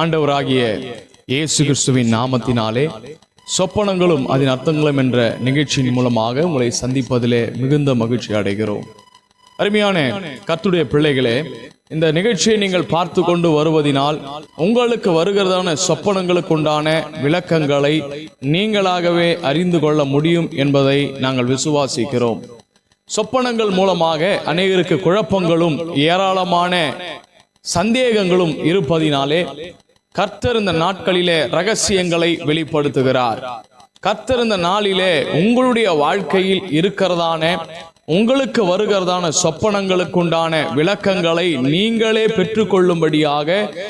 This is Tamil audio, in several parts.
ஆண்டவராகிய இயேசு கிறிஸ்துவின் நாமத்தினாலே சொப்பனங்களும் அதன் அர்த்தங்களும் என்ற நிகழ்ச்சியின் மூலமாக உங்களை சந்திப்பதிலே மிகுந்த மகிழ்ச்சி அடைகிறோம். அருமையான கர்த்துடைய பிள்ளைகளே இந்த நிகழ்ச்சியை நீங்கள் பார்த்து கொண்டு வருவதினால் உங்களுக்கு வருகிறதான சொப்பனங்களுக்கு உண்டான விளக்கங்களை நீங்களாகவே அறிந்து கொள்ள முடியும் என்பதை நாங்கள் விசுவாசிக்கிறோம். சொப்பனங்கள் மூலமாக அநேகருக்கு குழப்பங்களும் ஏராளமான சந்தேகங்களும் இருப்பதினாலே கர்த்தர் இந்த நாட்களிலே ரகசியங்களை வெளிப்படுத்துகிறார். கர்த்தர் இந்த நாளிலே உங்களுடைய வாழ்க்கையில் இருக்கிறதான உங்களுக்கு வருகிறதான சொப்பனங்களுக்கு உண்டான விளக்கங்களை நீங்களே பெற்றுக்கொள்ளும்படியாக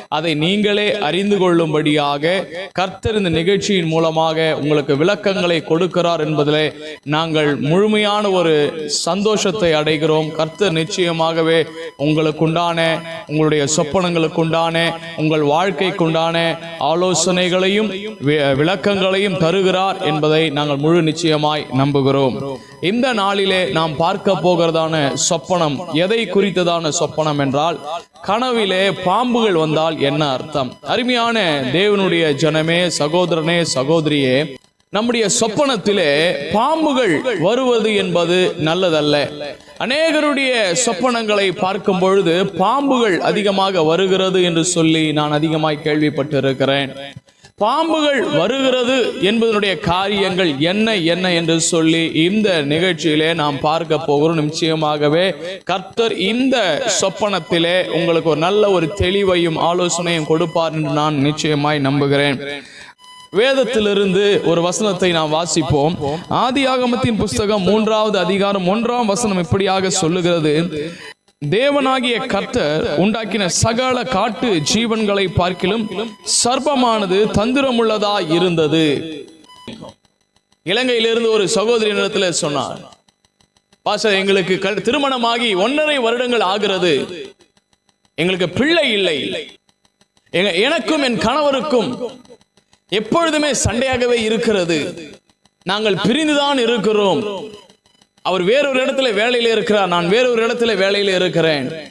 அதை நீங்களே அறிந்து கொள்ளும்படியாக கர்த்தர் இந்த நிகழ்ச்சியின் மூலமாக உங்களுக்கு விளக்கங்களை கொடுக்கிறார் என்பதிலே நாங்கள் முழுமையான ஒரு சந்தோஷத்தை அடைகிறோம். கர்த்தர் நிச்சயமாகவே உங்களுக்குண்டான உங்களுடைய சொப்பனங்களுக்குண்டான உங்கள் வாழ்க்கைக்குண்டான ஆலோசனைகளையும் வி- விளக்கங்களையும் தருகிறார் என்பதை நாங்கள் முழு நிச்சயமாய் நம்புகிறோம். இந்த நாளிலே நாம் பார்க்க போகிறதான சொப்பனம் எதை குறித்ததான சொப்பனம் என்றால் கனவிலே பாம்புகள் வந்தால் என்ன அர்த்தம்? அருமையான தேவனுடைய ஜனமே சகோதரனே சகோதரியே நம்முடைய சொப்பனத்திலே பாம்புகள் வருவது என்பது நல்லதல்ல. அநேகருடைய சொப்பனங்களை பார்க்கும் பொழுது பாம்புகள் அதிகமாக வருகிறது என்று சொல்லி நான் அதிகமாய் கேள்விப்பட்டிருக்கிறேன். பாம்புகள் வருகிறது என்பதனுடைய காரியங்கள் என்ன என்ன என்று சொல்லி இந்த நிகழ்ச்சியிலே நாம் பார்க்க போகிறோம். நிச்சயமாகவே கர்த்தர் இந்த சொப்பனத்திலே உங்களுக்கு ஒரு நல்ல ஒரு தெளிவையும் ஆலோசனையும் கொடுப்பார் என்று நான் நிச்சயமாய் நம்புகிறேன். வேதத்திலிருந்து ஒரு வசனத்தை நாம் வாசிப்போம். ஆதி ஆகமத்தின் புஸ்தகம் மூன்றாவது அதிகாரம் ஒன்றாம் வசனம் இப்படியாக சொல்லுகிறது. தேவனாகிய கர்த்தர் உண்டாக்கின சகல காட்டு ஜீவன்களை பார்க்கிலும் சர்ப்பமானது தந்திரமுள்ளதா இருந்தது. இலங்கையிலிருந்து ஒரு சகோதரி நிலத்தில் சொன்னார் பாச எங்களுக்கு திருமணமாகி ஒன்றரை வருடங்கள் ஆகிறது. எங்களுக்கு பிள்ளை இல்லை. எனக்கும் என் கணவருக்கும் எப்பொழுதுமே சண்டையாகவே இருக்கிறது. நாங்கள் பிரிந்துதான் இருக்கிறோம். அவர் வேறொரு இடத்துல வேலையில இருக்கிறார். நான் வேறொரு இடத்துல வேலையில இருக்கிறேன்.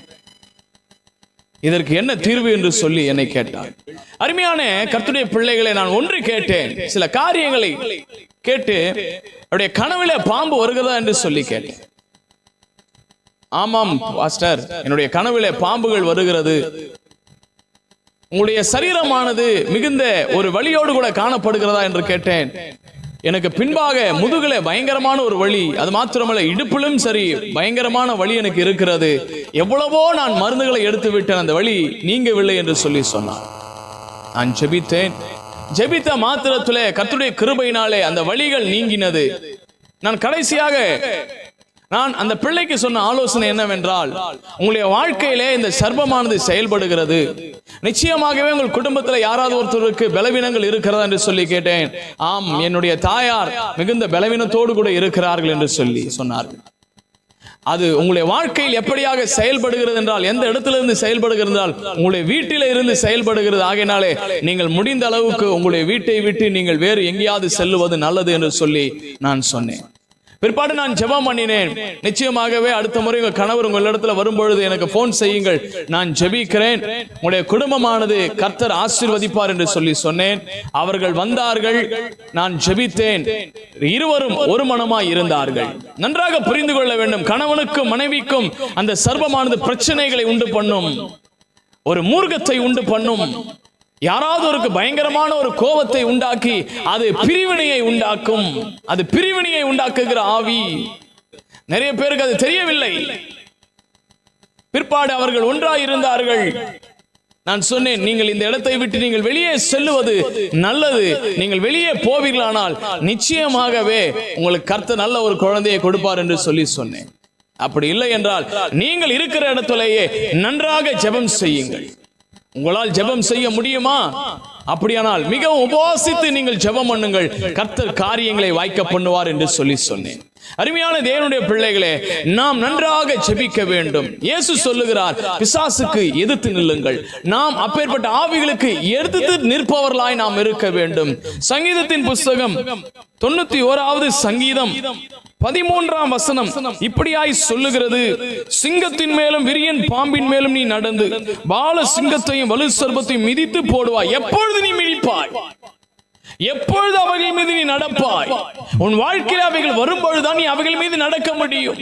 இதற்கு என்ன தீர்வு என்று சொல்லி என்னை கேட்டார். அருமையான கர்த்துடைய பிள்ளைகளை நான் ஒன்று கேட்டேன். சில காரியங்களை கேட்டு அவருடைய கனவில பாம்பு வருகிறதா என்று சொல்லி கேட்டேன். ஆமாம் பாஸ்டர். என்னுடைய கனவுல பாம்புகள் வருகிறது. உங்களுடைய சரீரமானது மிகுந்த ஒரு வழியோடு கூட காணப்படுகிறதா என்று கேட்டேன். எனக்கு பின்பாக முதுகுல பயங்கரமான ஒரு வழி அது மாத்திரமல்ல இடுப்பிலும் சரி பயங்கரமான வழி எனக்கு இருக்கிறது. எவ்வளவோ நான் மருந்துகளை எடுத்து விட்டேன் அந்த வழி நீங்கவில்லை என்று சொல்லி சொன்னார். நான் ஜெபித்தேன். ஜெபித்த மாத்திரத்துல கத்துடைய கிருபையினாலே அந்த வழிகள் நீங்கினது. நான் கடைசியாக நான் அந்த பிள்ளைக்கு சொன்ன ஆலோசனை என்னவென்றால் உங்களுடைய வாழ்க்கையிலே இந்த சர்ப்பமானது செயல்படுகிறது. நிச்சயமாகவே உங்கள் குடும்பத்தில் யாராவது ஒருத்தருக்கு பலவீனங்கள் இருக்கிறதா என்று சொல்லி கேட்டேன். ஆம் என்னுடைய தாயார் மிகுந்த பலவீனத்தோடு கூட இருக்கிறார்கள் என்று சொல்லி சொன்னார்கள். அது உங்களுடைய வாழ்க்கையில் எப்படியாக செயல்படுகிறது என்றால் எந்த இடத்துல இருந்து செயல்படுகிறது என்றால் உங்களுடைய வீட்டில இருந்து செயல்படுகிறது. ஆகையினாலே நீங்கள் முடிந்த அளவுக்கு உங்களுடைய வீட்டை விட்டு நீங்கள் வேறு எங்கேயாவது செல்லுவது நல்லது என்று சொல்லி நான் சொன்னேன். பிற்பாடு நான் ஜெபம் பண்ணினேன். நிச்சயமாகவே அடுத்த முறை உங்க கணவர் உங்கள் இடத்துல வரும்பொழுது எனக்கு போன் செய்யுங்கள். நான் ஜெபிக்கிறேன். உங்களுடைய குடும்பமானது கர்த்தர் ஆசீர்வதிப்பார் என்று சொல்லி சொன்னேன். அவர்கள் வந்தார்கள். நான் ஜெபித்தேன். இருவரும் ஒரு மனமாய் இருந்தார்கள். நன்றாக புரிந்து கொள்ள வேண்டும். கணவனுக்கும் மனைவிக்கும் அந்த சர்வமானது பிரச்சனைகளை உண்டு பண்ணும். ஒரு மூர்க்கத்தை உண்டு பண்ணும். யாராவது ஒரு பயங்கரமான ஒரு கோபத்தை உண்டாக்கி அது பிரிவினையை உண்டாக்கும். அது பிரிவினையை உண்டாக்குகிற ஆவி. நிறைய பேருக்கு அது தெரியவில்லை. பிற்பாடு அவர்கள் ஒன்றாய் இருந்தார்கள் நான் சொன்னேன் நீங்கள் இந்த இடத்தை விட்டு நீங்கள் வெளியே செல்லுவது நல்லது. நீங்கள் வெளியே போவீர்களானால் நிச்சயமாகவே உங்களுக்கு கர்த்த நல்ல ஒரு குழந்தையை கொடுப்பார் என்று சொல்லி சொன்னேன். அப்படி இல்லை என்றால் நீங்கள் இருக்கிற இடத்திலேயே நன்றாக ஜெபம் செய்யுங்கள். உங்களால் ஜெபம் செய்ய முடியுமா? அப்படியானால் மிகவும் உபவாசித்து நீங்கள் ஜெபம் பண்ணுங்கள். கர்த்தர் காரியங்களை வாய்க்க பண்ணுவார் என்று சொல்லி சொன்னேன். அருமையான தேவனுடைய பிள்ளைகளே நாம் நன்றாக ஜெபிக்க வேண்டும். இயேசு சொல்லுகிறார் பிசாசுக்கு எதிர்த்து நில்லுங்கள். நாம் அப்பேற்பட்ட ஆவிகளுக்கு எதிர்த்து நிற்பவர்களாய் நாம் இருக்க வேண்டும். சங்கீதத்தின் புஸ்தகம் தொண்ணூத்தி ஓராவது சங்கீதம். பதிமூன்றாம் வசனம் இப்படியாய் சொல்லுகிறது. சிங்கத்தின் மேலும் விரியன் பாம்பின் மேலும் நீ நடந்து பால சிங்கத்தையும் வலு சர்பத்தையும் மிதித்து போடுவாய். எப்பொழுது நீ மிதிப்பாய்? எப்பொழுது அவைகள் மீது நீ நடப்பாய்? உன் வாழ்க்கையில் அவைகள் வரும்பொழுதுதான் நீ அவைகள் மீது நடக்க முடியும்.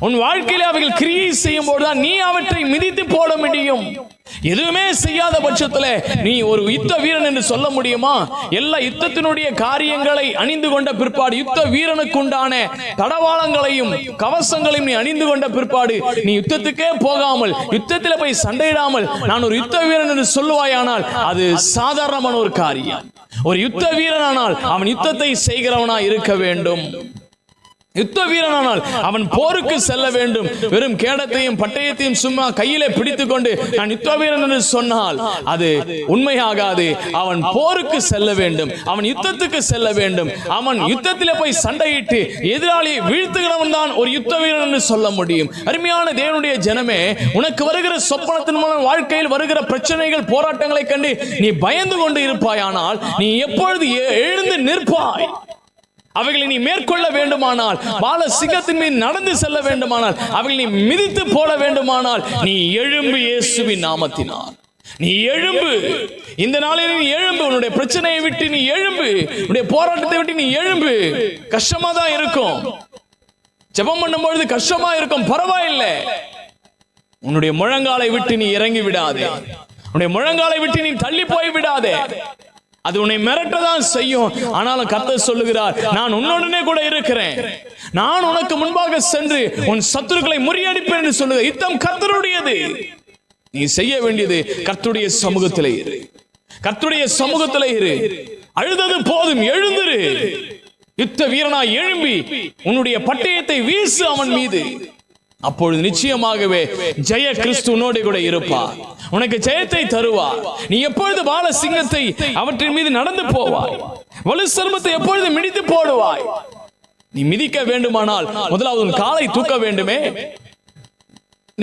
உன் வாழ்க்கையில் அவைகள் கிரியை செய்யும் போதுதான் நீ அவற்றை மிதித்து போட முடியும். எதுவுமே செய்யாத பட்சத்துல நீ ஒரு யுத்த வீரன் என்று சொல்ல முடியுமா? எல்லா யுத்தத்தினுடைய காரியங்களை அணிந்து கொண்ட பிற்பாடு யுத்த வீரனுக்கு உண்டான தடவாளங்களையும் கவசங்களையும் நீ அணிந்து கொண்ட பிற்பாடு நீ யுத்தத்துக்கே போகாமல் யுத்தத்தில் போய் சண்டையிடாமல் நான் ஒரு யுத்த வீரன் என்று சொல்லுவாயானால் அது சாதாரணமான ஒரு காரியம். ஒரு யுத்த வீரனானால் அவன் யுத்தத்தை செய்கிறவனா இருக்க வேண்டும். யுத்த வீரனானால் அவன் போருக்கு செல்ல வேண்டும். வெறும் கேடத்தையும் பட்டயத்தையும் சும்மா கையிலே பிடித்துக் கொண்டு நான் யுத்த வீரன் என்று சொன்னால் அது உண்மையாகாது. அவன் போருக்கு செல்ல வேண்டும். அவன் யுத்தத்துக்கு செல்ல வேண்டும். அவன் யுத்தத்திலே போய் சண்டையிட்டு எதிராளியை வீழ்த்துகிறவன் தான் ஒரு யுத்த வீரன் என்று சொல்ல முடியும். அருமையான தேவனுடைய ஜனமே உனக்கு வருகிற சொப்பனத்தின் மூலம் வாழ்க்கையில் வருகிற பிரச்சனைகள் போராட்டங்களை கண்டு நீ பயந்து கொண்டு இருப்பாயானால் நீ எப்பொழுது எழுந்து நிற்பாய்? அவைகளை நீ மேற்கொள்ள வேண்டுமானால் பால சிங்கத்தின் மீது நடந்து செல்ல வேண்டுமானால் அவைகளை நீ மிதித்து போட வேண்டுமானால் நீ எழும்பு இயேசுவின் நாமத்தினால். நீ எழும்பு. இந்த நாளில் நீ எழும்பு. உன்னுடைய பிரச்சனையை விட்டு நீ எழும்பு. உன்னுடைய போராட்டத்தை விட்டு நீ எழும்பு. கஷ்டமா தான் இருக்கும். ஜெபம் பண்ணும்பொழுது கஷ்டமா இருக்கும். பரவாயில்லை. உன்னுடைய முழங்காலை விட்டு நீ இறங்கி விடாதே. உன்னுடைய முழங்காலை விட்டு நீ தள்ளி போய் விடாதே. அது உன்னை மிரட்டதான் செய்யும். ஆனாலும் கத்த சொல்லுகிறார் நான் உன்னுடனே கூட இருக்கிறேன். நான் உனக்கு முன்பாக சென்று உன் சத்துருக்களை முறியடிப்பேன் என்று சொல்லுக யுத்தம் கத்தருடையது நீ செய்ய வேண்டியது கத்துடைய சமூகத்திலே இரு. கத்துடைய சமூகத்திலே இரு. அழுதது போதும் எழுந்துரு. யுத்த வீரனாய் எழும்பி உன்னுடைய பட்டயத்தை வீசு அவன் மீது. அப்பொழுது நிச்சயமாகவே ஜெய கிறிஸ்து உன்னோடு கூட இருப்பார். உனக்கு ஜெயத்தை தருவார். நீ எப்பொழுது பால சிங்கத்தை அவற்றின் மீது நடந்து போவாய்? வலு சர்மத்தை எப்பொழுது மிடித்து போடுவாய்? நீ மிதிக்க வேண்டுமானால் முதலாவது உன் காலை தூக்க வேண்டுமே.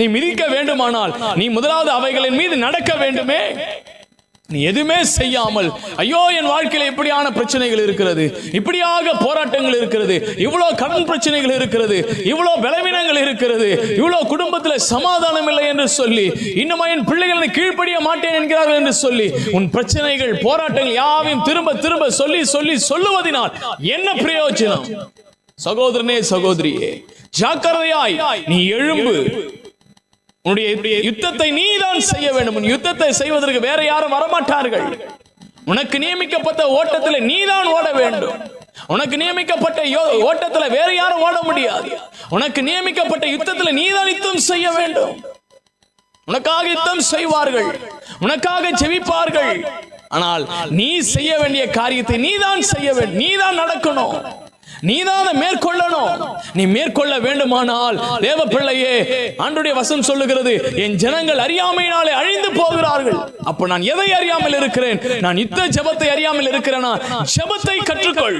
நீ மிதிக்க வேண்டுமானால் நீ முதலாவது அவைகளின் மீது நடக்க வேண்டுமே. நீ எதுவுமே செய்யாமல் ஐயோ என் வாழ்க்கையில இப்படியான பிரச்சனைகள் இருக்கிறது இப்படியாக போராட்டங்கள் இருக்கிறது இவ்வளவு கடன் பிரச்சனைகள் இருக்கிறது இவ்வளவு பலவீனங்கள் இருக்கிறது இவ்வளவு குடும்பத்துல சமாதானம் இல்லை என்று சொல்லி இன்னும் என் பிள்ளைகளை கீழ்ப்படிய மாட்டேன் என்கிறார்கள் என்று சொல்லி உன் பிரச்சனைகள் போராட்டங்கள் யாவையும் திரும்ப திரும்ப சொல்லி சொல்லி சொல்லுவதினால் என்ன பிரயோஜனம்? சகோதரனே சகோதரியே ஜாக்கிரதையாய் நீ எழும்பு. உன்னுடைய யுத்தத்தை நீதான் செய்ய வேண்டும். யுத்தத்தை செய்வதற்கு வேற யாரும் வரமாட்டார்கள். உனக்கு நியமிக்கப்பட்ட ஓட்டத்தில் நீதான் ஓட வேண்டும். உனக்கு நியமிக்கப்பட்ட யோ- வேற யாரும் ஓட முடியாது. உனக்கு நியமிக்கப்பட்ட யுத்தத்தில் நீதான் யுத்தம் செய்ய வேண்டும். உனக்காக யுத்தம் செய்வார்கள். உனக்காக செவிப்பார்கள் ஆனால் நீ செய்ய வேண்டிய காரியத்தை நீதான் செய்ய வேண்டும். நீதான் நடக்கணும். நீதான் அதை மேற்கொள்ளணும். நீ மேற்கொள்ள வேண்டுமானால் தேவ பிள்ளையே ஆண்டுடைய வசம் சொல்லுகிறது என் ஜனங்கள் அறியாமையினாலே அழிந்து போகிறார்கள். அப்ப நான் எதை அறியாமல் இருக்கிறேன்? நான் இத்த ஜபத்தை அறியாமல் இருக்கிறேனா? ஜபத்தை கற்றுக்கொள்.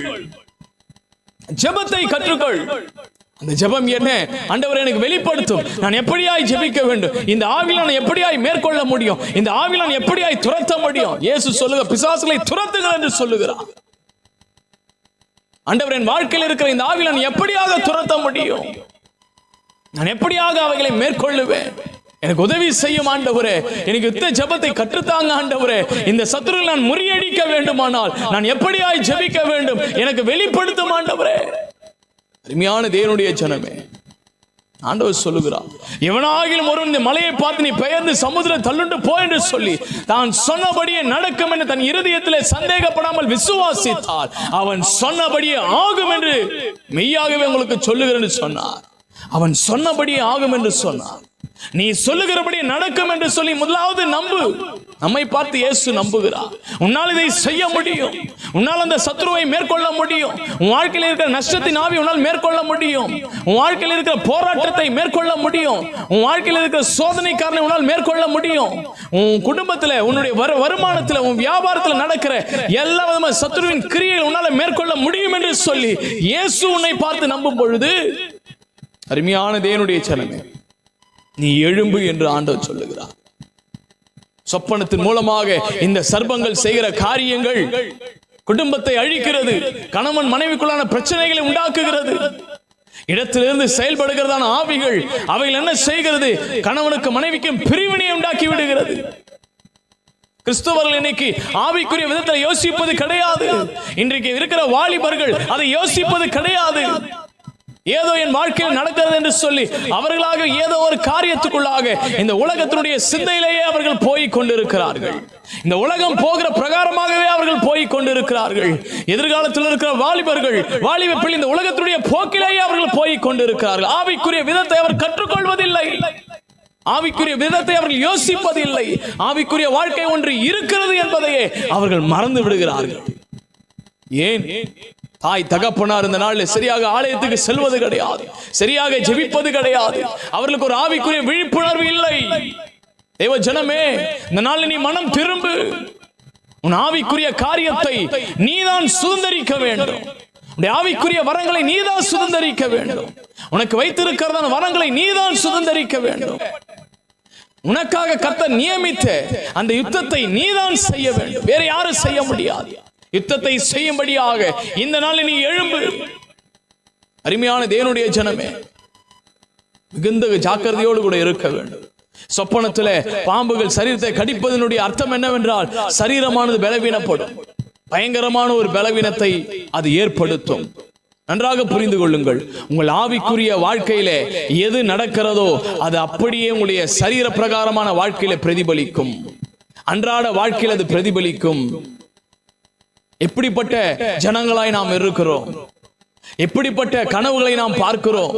ஜபத்தை கற்றுக்கொள். அந்த ஜபம் என்ன? ஆண்டவர் எனக்கு வெளிப்படுத்தும். நான் எப்படியாய் ஜபிக்க வேண்டும்? இந்த ஆவில நான் எப்படியாய் மேற்கொள்ள முடியும்? இந்த ஆவில நான் எப்படியாய் துரத்த முடியும்? இயேசு சொல்லுங்க பிசாசுகளை துரத்துங்கள் என்று சொல்லுகிறார். ஆண்டவர் என் வாழ்க்கையில் இருக்கிற இந்த ஆவில நான் எப்படியாக துரத்த முடியும்? நான் எப்படியாக அவைகளை மேற்கொள்ளுவேன்? எனக்கு உதவி செய்யும் ஆண்டவரே எனக்கு யுத்த ஜெபத்தை கற்றுத்தாங்க ஆண்டவரே இந்த சத்துருவை நான் முறியடிக்க வேண்டுமானால் நான் எப்படியாய் ஜபிக்க வேண்டும்? எனக்கு வெளிப்படுத்தும் ஆண்டவரே. அருமையான தேவனுடைய ஜனமே ஆண்டவர் சொல்லுகிறார் எவனாகிலும் ஒருவன் இந்த மலையை பார்த்து நீ பெயர்ந்து சமுதிர தள்ளுண்டு போ என்று சொல்லி தான் சொன்னபடியே நடக்கும் என்று தன் இருதயத்திலே சந்தேகப்படாமல் விசுவாசித்தால் அவன் சொன்னபடியே ஆகும் என்று மெய்யாகவே உங்களுக்கு சொல்லுகிறேன் சொன்னார். அவன் சொன்னபடியே ஆகும் என்று சொன்னார். நீ சொல்லுகிறபடி நடக்கும் என்று சொல்லி முதலாவது நம்பு. நம்மை பார்த்து இயேசு நம்புகிறார். உன்னால் இதை செய்ய முடியும். உன்னால் அந்த சத்ருவை மேற்கொள்ள முடியும். உன் வாழ்க்கையில் இருக்கிற நஷ்டத்தின் ஆவி உன்னால் மேற்கொள்ள முடியும். உன் வாழ்க்கையில் இருக்கிற போராட்டத்தை மேற்கொள்ள முடியும். உன் வாழ்க்கையில் இருக்கிற சோதனை காரணம் உன்னால் மேற்கொள்ள முடியும். உன் குடும்பத்தில் உன்னுடைய வரு வருமானத்தில் உன் வியாபாரத்தில் நடக்கிற எல்லா விதமான சத்ருவின் கிரியைகள் உன்னால் மேற்கொள்ள முடியும் என்று சொல்லி இயேசு உன்னை பார்த்து நம்பும் பொழுது அருமையான தேவனுடைய சலமே நீ எழும்பு என்று ஆண்டவர் சொல்லுகிறார். சொப்பனத்தின் மூலமாக இந்த சர்ப்பங்கள் செய்கிற காரியங்கள் குடும்பத்தை அழிக்கிறது கணவன் மனைவிக்குள்ளான பிரச்சனைகளை உண்டாக்குகிறது. இடத்திலிருந்து செயல்படுகிறதான ஆவிகள் அவைகள் என்ன செய்கிறது? கணவனுக்கு மனைவிக்கும் பிரிவினை உண்டாக்கி விடுகிறது. கிறிஸ்தவர்கள் இன்னைக்கு ஆவிக்குரிய விதத்தில் யோசிப்பது கிடையாது. இன்றைக்கு இருக்கிற வாலிபர்கள் அதை யோசிப்பது கிடையாது. ஏதோ என் வாழ்க்கையில் நடக்கிறது என்று சொல்லி அவர்களாக ஏதோ ஒரு காரியத்துக்குள்ளாக இந்த உலகத்தினுடைய சிந்தையிலேயே அவர்கள் போய் கொண்டிருக்கிறார்கள் இந்த உலகம் போகிற பிரகாரமாகவே அவர்கள் போய் கொண்டிருக்கிறார்கள் எதிர்காலத்தில் இருக்கிற வாலிபர்கள் வாலிப பிள்ளை இந்த உலகத்தினுடைய போக்கிலேயே அவர்கள் போய் கொண்டிருக்கிறார்கள் ஆவிக்குரிய விதத்தை அவர் கற்றுக்கொள்வதில்லை. ஆவிக்குரிய விதத்தை அவர்கள் யோசிப்பதில்லை. ஆவிக்குரிய வாழ்க்கை ஒன்று இருக்கிறது என்பதையே அவர்கள் மறந்து விடுகிறார்கள். ஏன்? தாய் தகப்பனார் இந்த நாளில் சரியாக ஆலயத்துக்கு செல்வது கிடையாது. சரியாக ஜெபிப்பது கிடையாது. அவர்களுக்கு ஒரு ஆவிக்குரிய விழிப்புணர்வு இல்லை. தேவ ஜனமே இந்த நாளில் நீ மனம் திரும்பு. உன் ஆவிக்குரிய காரியத்தை நீதான் சுதந்திரிக்க வேண்டும். உன்னுடைய ஆவிக்குரிய வரங்களை நீதான் சுதந்திரிக்க வேண்டும். உனக்கு வைத்திருக்கிறதான வரங்களை நீதான் சுதந்திரிக்க வேண்டும். உனக்காக கத்த நியமித்த அந்த யுத்தத்தை நீதான் செய்ய வேண்டும். வேற யாரும் செய்ய முடியாது. யுத்தத்தை செய்யும்படியாக இந்த நாளில் நீ எழும்பு. அருமையான தேவனுடைய ஜனமே மிகுந்த ஜாக்கிரதையோடு கூட இருக்க வேண்டும். சொப்பனத்தில் பாம்புகள் சரீரத்தை கடிப்பதனுடைய அர்த்தம் என்னவென்றால் சரீரமானது பலவீனப்படும். பயங்கரமான ஒரு பலவீனத்தை அது ஏற்படுத்தும். நன்றாக புரிந்து கொள்ளுங்கள் உங்கள் ஆவிக்குரிய வாழ்க்கையில எது நடக்கிறதோ அது அப்படியே உங்களுடைய சரீர பிரகாரமான வாழ்க்கையில பிரதிபலிக்கும். அன்றாட வாழ்க்கையில் அது பிரதிபலிக்கும். எப்படிப்பட்ட ஜனங்களாய் நாம் இருக்கிறோம்? எப்படிப்பட்ட கனவுகளை நாம் பார்க்கிறோம்?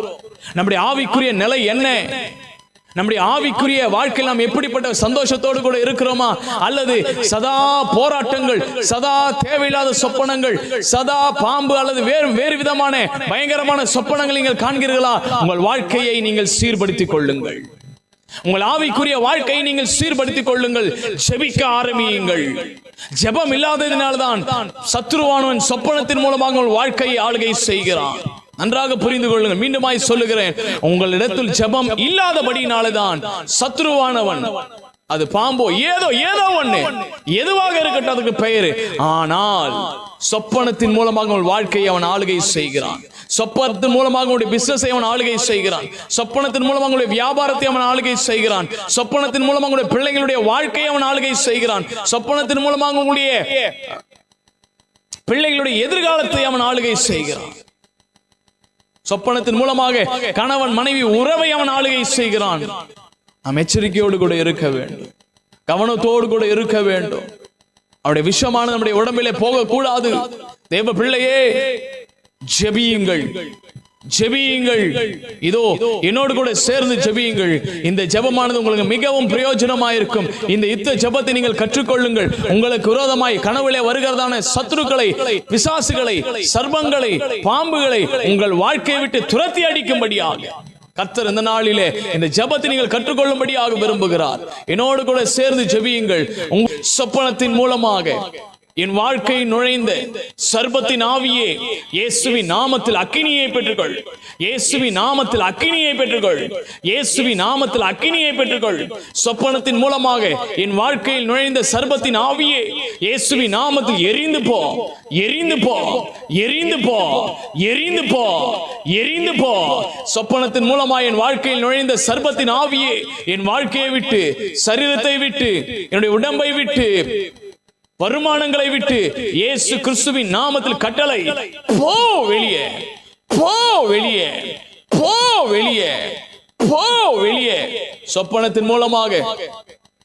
நம்முடைய ஆவிக்குரிய நிலை என்ன? நம்முடைய ஆவிக்குரிய வாழ்க்கையில் நாம் எப்படிப்பட்ட சந்தோஷத்தோடு கூட இருக்கிறோமா? அல்லது சதா போராட்டங்கள் சதா தேவையில்லாத சொப்பனங்கள் சதா பாம்பு அல்லது வேறு வேறு விதமான பயங்கரமான சொப்பனங்கள் நீங்கள் காண்கிறீர்களா? உங்கள் வாழ்க்கையை நீங்கள் சீர்படுத்திக் கொள்ளுங்கள். உங்கள் ஆவிக்குரிய வாழ்க்கையை நீங்கள் சீர்படுத்திக் கொள்ளுங்கள். செபிக்க ஆரம்பியுங்கள். ஜெபம் இல்லாததினால்தான் சத்ருவானவன் சொப்பனத்தின் மூலமாக உங்கள் வாழ்க்கையை ஆளுகை செய்கிறான். நன்றாக புரிந்து கொள்ளுங்கள். மீண்டுமாய் சொல்லுகிறேன். உங்களிடத்தில் ஜெபம் இல்லாதபடினால்தான் சத்ருவானவன் அது பாம்போ ஏதோ ஏதோ ஒண்ணு எதுவாக இருக்கட்டும் அதுக்கு பெயரு. ஆனால் சொப்பனத்தின் மூலமாக உங்கள் வாழ்க்கையை அவன் ஆளுகை செய்கிறான். சொப்பனத்தின் மூலமாக உங்களுடைய பிசினஸை அவன் ஆளுகை செய்கிறான். சொப்பனத்தின் மூலமாக உங்களுடைய வியாபாரத்தை அவன் ஆளுகை செய்கிறான். சொப்பனத்தின் மூலமாக உங்களுடைய பிள்ளைகளுடைய வாழ்க்கையை அவன் ஆளுகை செய்கிறான். சொப்பனத்தின் மூலமாக உங்களுடைய பிள்ளைகளுடைய எதிர்காலத்தை அவன் ஆளுகை செய்கிறான். சொப்பனத்தின் மூலமாக கணவன் மனைவி உறவை அவன் ஆளுகை செய்கிறான். நாம் எச்சரிக்கையோடு கூட இருக்க வேண்டும். கவனத்தோடு கூட இருக்க வேண்டும். அவருடைய விஷமானது நம்முடைய உடம்பிலே போகக்கூடாது. தேவ பிள்ளையே ஜெபியுங்கள். ஜெபியுங்கள். இதோ என்னோடு கூட சேர்ந்து ஜெபியுங்கள். இந்த ஜெபமானது உங்களுக்கு மிகவும் பிரயோஜனமாயிருக்கும் இந்த யுத்த ஜெபத்தை நீங்கள் கற்றுக்கொள்ளுங்கள். உங்களுக்கு விரோதமாய் கனவுலே வருகிறதான சத்துருக்களை பிசாசுகளை சர்பங்களை பாம்புகளை உங்கள் வாழ்க்கையை விட்டு துரத்தி அடிக்கும்படியாக கத்தர் இந்த நாளிலே இந்த ஜபத்தை நீங்கள் கற்றுக்கொள்ளும்படியாக விரும்புகிறார். என்னோடு கூட சேர்ந்து ஜெபியுங்கள். உங்கள் சொப்பனத்தின் மூலமாக என் வாழ்க்கை நுழைந்த சர்பத்தின் ஆவியே இயேசுவி நாமத்தில் அக்கினியை பெற்றுக்கொள். இயேசுவி நாமத்தில் அக்கினியை பெற்றுக்கொள். இயேசுவி நாமத்தில் அக்கினியை பெற்றுக்கொள். சொப்பனத்தின் மூலமாக என் வாழ்க்கையில் நுழைந்த சர்பத்தின் ஆவியே இயேசுவி நாமத்தில் எரிந்து போ. எரிந்து போ. எரிந்து போ. எரிந்து போ. எரிந்து போ. சொப்பனத்தின் மூலமாக என் வாழ்க்கையில் நுழைந்த சர்பத்தின் ஆவியே என் வாழ்க்கையை விட்டு சரீரத்தை விட்டு என்னுடைய உடம்பை விட்டு வருமானங்களை விட்டு இயேசு கிறிஸ்துவின் நாமத்தில் கட்டளை. போ வெளியே. போ வெளியே. போ வெளியே. போ வெளியே. சொப்பனத்தின் மூலமாக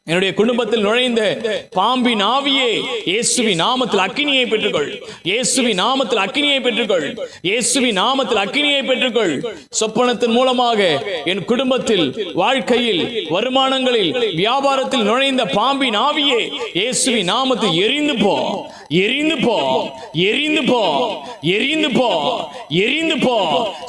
என்னுடைய குடும்பத்தில் நுழைந்த பாம்பின் ஆவியே இயேசுவி நாமத்தில் அக்கினியை பெற்றுக்கொள். இயேசுவி நாமத்தில் அக்கினியை பெற்றுக்கொள். இயேசுவி நாமத்தில் அக்கினியை பெற்றுக்கொள். சொப்பனத்தின் மூலமாக என் குடும்பத்தில் வாழ்க்கையில் வருமானங்களில் வியாபாரத்தில் நுழைந்த பாம்பின் ஆவியே இயேசுவி நாமத்தில் எரிந்து போ. எரிந்து போ எரிந்து போ எரிந்து போ எரிந்து போ.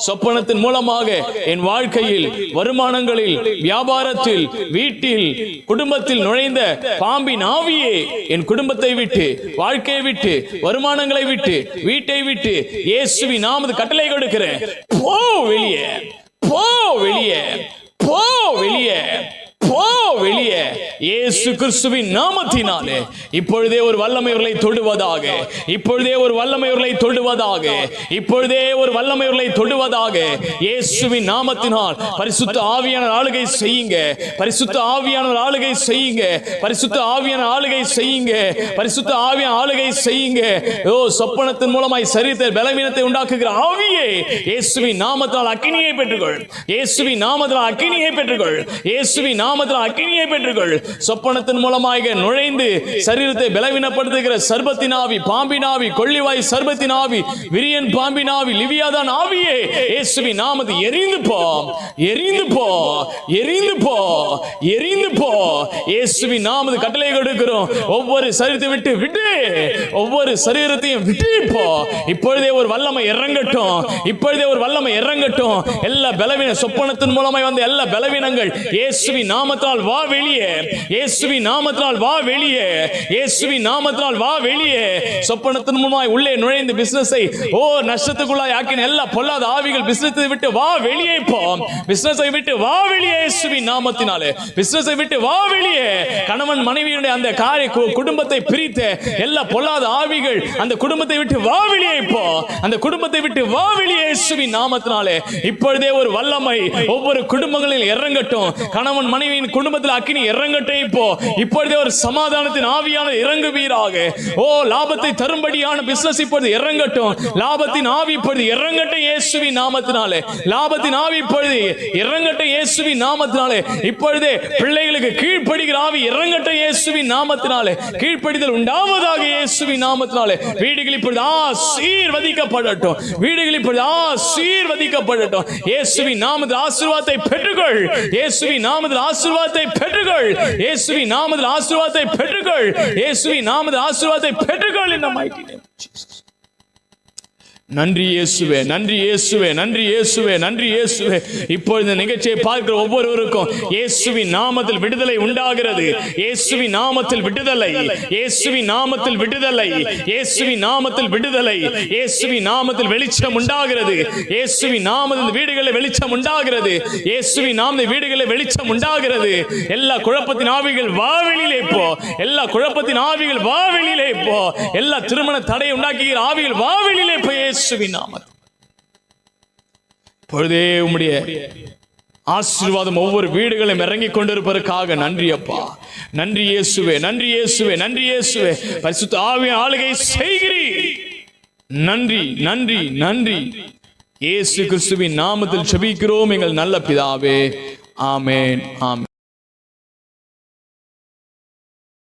சொப்பனத்தின் மூலமாக என் வாழ்க்கையில் வருமானங்களில் வியாபாரத்தில் வீட்டில் குடும்பத்தில் நுழைந்த பாம்பின் ஆவியே என் குடும்பத்தை விட்டு வாழ்க்கையை விட்டு வருமானங்களை விட்டு வீட்டை விட்டு இயேசுவி நாமது கட்டளை கொடுக்கிறேன். போ வெளியே போ வெளியே. இயேசு கிறிஸ்துவின் நாமத்தினாலே இப்பொழுதே ஒரு வல்லமையவர்களை தொடுவதாக இப்பொழுதே ஒரு வல்லமையவர்களை தொடுவதாக இப்பொழுதே ஒரு வல்லமையவர்களை தொடுவதாக இயேசுவின் நாமத்தினால் பரிசுத்த ஆவியான ஆளுகை செய்யுங்க பரிசுத்த ஆவியான ஆளுகை செய்யுங்க பரிசுத்த ஆவியான ஆளுகை செய்யுங்க பரிசுத்த ஆவியான ஆளுகை செய்யுங்க. ஓ சொப்பனத்தின் மூலமாய் சரீரத்தை பலவீனத்தை உண்டாக்குகிற ஆவியே இயேசுவின் நாமத்தால் அக்கினியை பெற்றுக்கொள். இயேசுவின் நாமத்தால் அக்கினியை பெற்றுக்கொள். இயேசுவின் நாமத்தால் அக்கினியை பெற்றுக்கொள். சொப்பனத்தின் மூலமாக நுழைந்து சரீரத்தை பலவீனப்படுத்துகிற சர்பத்தின் ஆவி பாம்பின் ஆவி கொள்ளிவாய் சர்பத்தின் ஆவி விரியன் பாம்பின் ஆவி லிவியாதான் ஆவியே. இயேசுவின் அது எரிந்து போ எரிந்து போ எரிந்து போ எரிந்து போ. இயேசுவின் நாமது கட்டளை கொடுக்கிறோம். ஒவ்வொரு சரீரத்தை விட்டு விட்டு ஒவ்வொரு சரீரத்தையும் விட்டு போ. இப்பொழுதே ஒரு வல்லமை இறங்கட்டும். இப்பொழுதே ஒரு வல்லமை இறங்கட்டும். எல்லா பலவீன சொப்பனத்தின் மூலமாய் வந்த எல்லா பலவீனங்கள் இயேசுவி நாமத்தால் வா வெளியே. இயேசுவின் நாமத்தினால் வா வெளியே. இயேசுவின் நாமத்தினால் வா வெளியே. சொப்பனத்தின் மூலமாய் உள்ளே நுழைந்து பிசினஸை ஓ நஷ்டத்துக்குள்ளாய் ஆக்கின எல்லா பொல்லாத ஆவிகள் பிசினஸை விட்டு வா வெளியே போ. பிசினஸை விட்டு வா வெளியே இயேசுவின் நாமத்தினாலே. பிசினஸை விட்டு வா வெளியே. கணவன் மனைவியுடைய அந்த காரிய குடும்பத்தை பிரித்த எல்லா பொல்லாத ஆவிகள் அந்த குடும்பத்தை விட்டு வா வெளியே போ. அந்த குடும்பத்தை விட்டு வா வெளியே இயேசுவின் நாமத்தினாலே. இப்பொழுதே ஒரு வல்லமை ஒவ்வொரு குடும்பங்களில் இறங்கட்டும். கணவன் மனைவியின் குடும்பத்தில் அக்கினி இறங்கட்டும் இப்போ இப்பொழுதே ஒரு சமாதானத்தின் ஆவியான இறங்குவீராக. ஓ லாபத்தை தரும்படியான பிசினஸ் இப்பொழுது இறங்கட்டும். லாபத்தின் ஆவி இப்பொழுது இறங்கட்டும் இயேசுவி நாமத்தினாலே. லாபத்தின் ஆவி இப்பொழுது இறங்கட்டும் இயேசுவி நாமத்தினாலே. இப்பொழுதே பிள்ளைகளுக்கு கீழ்ப்படுகிற ஆவி இறங்கட்டும் இயேசுவி நாமத்தினாலே. கீழ்ப்படிதல் உண்டாவதாக இயேசுவி நாமத்தினாலே. வீடுகள் இப்பொழுது ஆசீர்வதிக்கப்படட்டும். வீடுகள் இப்பொழுது ஆசீர்வதிக்கப்படட்டும். இயேசுவி நாமத்தில் ஆசீர்வாதத்தை பெற்றுக்கொள். இயேசுவி நாமத்தில் ஆசீர்வாதத்தை பெற்றுக்கொள். இயேசுவின் நாமத்தில் ஆசீர்வாதத்தை பெற்றுக்கொள். இயேசுவின் நாமத்தில் ஆசீர்வாதத்தை பெற்றுக்கொள். இந்த மைட்டி நேம் ஜீசஸ் நன்றி இயேசுவே நன்றி இயேசுவே நன்றி இயேசுவே நன்றி இயேசுவே. இப்போ இந்த நிகழ்ச்சியை பார்க்கிற ஒவ்வொருவருக்கும் இயேசுவின் நாமத்தில் விடுதலை உண்டாகிறது. இயேசுவின் நாமத்தில் விடுதலை. இயேசுவின் நாமத்தில் விடுதலை. இயேசுவின் நாமத்தில் விடுதலை. இயேசுவின் நாமத்தில் வெளிச்சம் உண்டாகிறது. இயேசுவின் நாமத்தில் வீடுகளில் வெளிச்சம் உண்டாகிறது. இயேசுவின் நாமத்தில் வீடுகளில் வெளிச்சம் உண்டாகிறது. எல்லா குழப்பத்தின் ஆவிகள் வாவெளியிலே போ. எல்லா குழப்பத்தின் ஆவிகள் வாவெளியிலே போ. எல்லா திருமண தடை உண்டாக்குகிற ஆவிகள் வாவெளியிலே போய் இயேசுவின் நாமத்தில். பொழுதே உம்முடைய ஆசீர்வாதம் ஒவ்வொரு வீடுகளும் இறங்கிக் கொண்டிருப்பதற்காக நன்றி அப்பா. நன்றி இயேசுவே நன்றி இயேசுவே நன்றி இயேசுவே. பரிசுத்த ஆவிய ஆளுகை செய்கிறீர். நன்றி நன்றி நன்றி. இயேசு கிறிஸ்துவின் நாமத்தில் செபிக்கிறோம் எங்கள் நல்ல பிதாவே. ஆமேன் ஆமேன்.